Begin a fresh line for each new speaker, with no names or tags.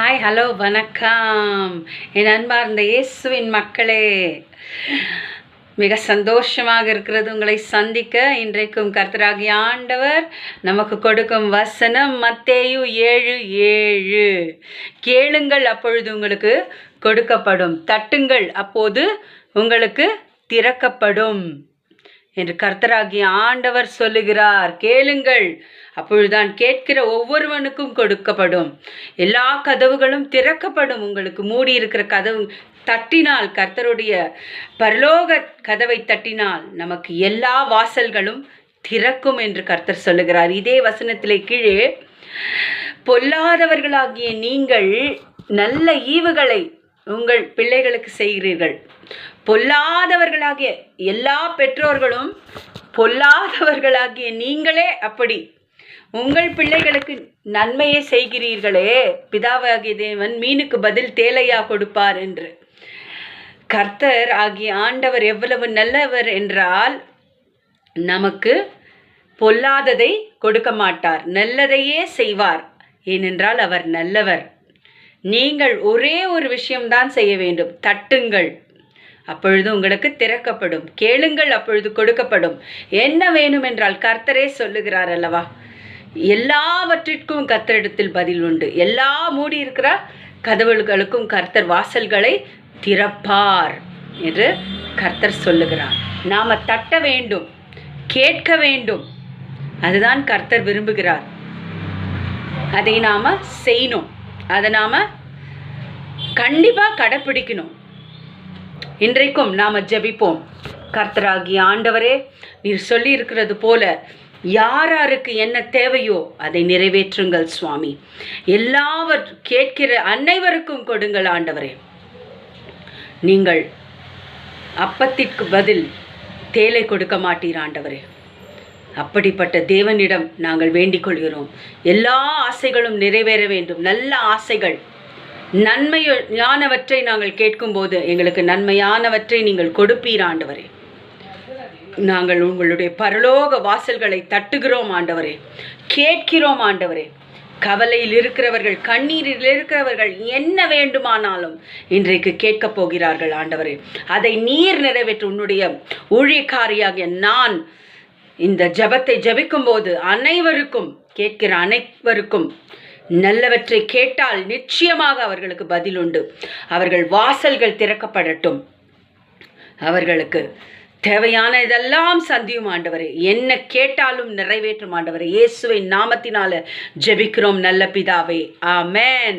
Hi hello வணக்கம். என் அன்பார்ந்த இயேசுவின் மக்களே மிக சந்தோஷமாக இருக்கிறது உங்களை சந்திக்க. இன்றைக்கும் கர்த்தராகி ஆண்டவர் நமக்கு கொடுக்கும் வசனம் மத்தேயு ஏழு ஏழு. கேளுங்கள் அப்பொழுது உங்களுக்கு கொடுக்கப்படும். தட்டுங்கள் அப்போது உங்களுக்கு திறக்கப்படும். என்று கர்த்தராகிய ஆண்டவர் சொல்லுகிறார். கேளுங்கள். அப்பொழுதுதான் கேட்கிற ஒவ்வொருவனுக்கும் கொடுக்கப்படும். எல்லா கதவுகளும் திறக்கப்படும். உங்களுக்கு மூடி இருக்கிற கதவு தட்டினால் கர்த்தருடைய பரலோக கதவை தட்டினால் நமக்கு எல்லா வாசல்களும் திறக்கும் என்று கர்த்தர் சொல்லுகிறார். இதே வசனத்திலே கீழே பொல்லாதவர்களாகிய நீங்கள் நல்ல ஈவுகளை உங்கள் பிள்ளைகளுக்கு செய்கிறீர்கள். பொல்லாதவர்களாகிய எல்லா பெற்றோர்களும் பொல்லாதவர்களாகிய நீங்களே அப்படி. உங்கள் பிள்ளைகளுக்கு நன்மையை செய்கிறீர்களே. பிதாவாகிய தேவன் மீனுக்கு பதில் தேலையா கொடுப்பார் என்று. கர்த்தர் ஆகிய ஆண்டவர் எவ்வளவு நல்லவர் என்றால் நமக்கு பொல்லாததை கொடுக்க மாட்டார் நல்லதையே செய்வார். ஏனென்றால் அவர் நல்லவர். நீங்கள் ஒரே ஒரு விஷயம்தான் செய்ய வேண்டும். தட்டுங்கள். அப்பொழுது உங்களுக்கு திறக்கப்படும். கேளுங்கள் அப்பொழுது கொடுக்கப்படும். என்ன வேணும் என்றால் கர்த்தரே சொல்லுகிறார் அல்லவா? எல்லாவற்றிற்கும் கர்த்தரிடத்தில் பதில் உண்டு. எல்லா மூடி இருக்கிற கதவுகளுக்கும் கர்த்தர் வாசல்களை திறப்பார் என்று கர்த்தர் சொல்லுகிறார். நாம் தட்ட வேண்டும் கேட்க வேண்டும். அதுதான் கர்த்தர் விரும்புகிறார். அதை நாம் செய்யணும். அதை நாம் கண்டிப்பாக கடைப்பிடிக்கணும். இன்றைக்கும் நாம் ஜபிப்போம். கர்த்தராகி ஆண்டவரே நீர் சொல்லி இருக்கிறது போல யாராருக்கு என்ன தேவையோ அதை நிறைவேற்றுங்கள் சுவாமி. எல்லாவர் கேட்கிற அனைவருக்கும் கொடுங்கள் ஆண்டவரே. நீங்கள் அப்பத்திற்கு பதில் தேலை கொடுக்க மாட்டீர் ஆண்டவரே. அப்படிப்பட்ட தேவனிடம் நாங்கள் வேண்டிக் கொள்கிறோம். எல்லா ஆசைகளும் நிறைவேற வேண்டும். நல்ல ஆசைகள் நன்மையானவற்றை நாங்கள் கேட்கும்போது எங்களுக்கு நன்மையானவற்றை நீங்கள் கொடுப்பீர் ஆண்டவரே. நாங்கள் உங்களுடைய பரலோக வாசல்களை தட்டுகிறோம் ஆண்டவரே. கேட்கிறோம் ஆண்டவரே. கவலையில் இருக்கிறவர்கள் கண்ணீரில் இருக்கிறவர்கள் என்ன வேண்டுமானாலும் இன்றைக்கு கேட்கப் போகிறார்கள் ஆண்டவரே. அதை நீர் நிறைவேற்று உன்னுடைய ஊழியக்காரியாகிய நான் இந்த ஜபத்தை ஜபிக்கும்போது அனைவருக்கும் கேட்கிற அனைவருக்கும் நல்லவற்றை கேட்டால் நிச்சயமாக அவர்களுக்கு பதில் உண்டு அவர்கள் வாசல்கள் திறக்கப்படட்டும். அவர்களுக்கு தேவையான இதெல்லாம் சந்தியும் ஆண்டவர். என்ன கேட்டாலும் நிறைவேற்றும் ஆண்டவர். இயேசுவை நாமத்தினால ஜெபிக்கிறோம் நல்ல பிதாவே. ஆமேன்.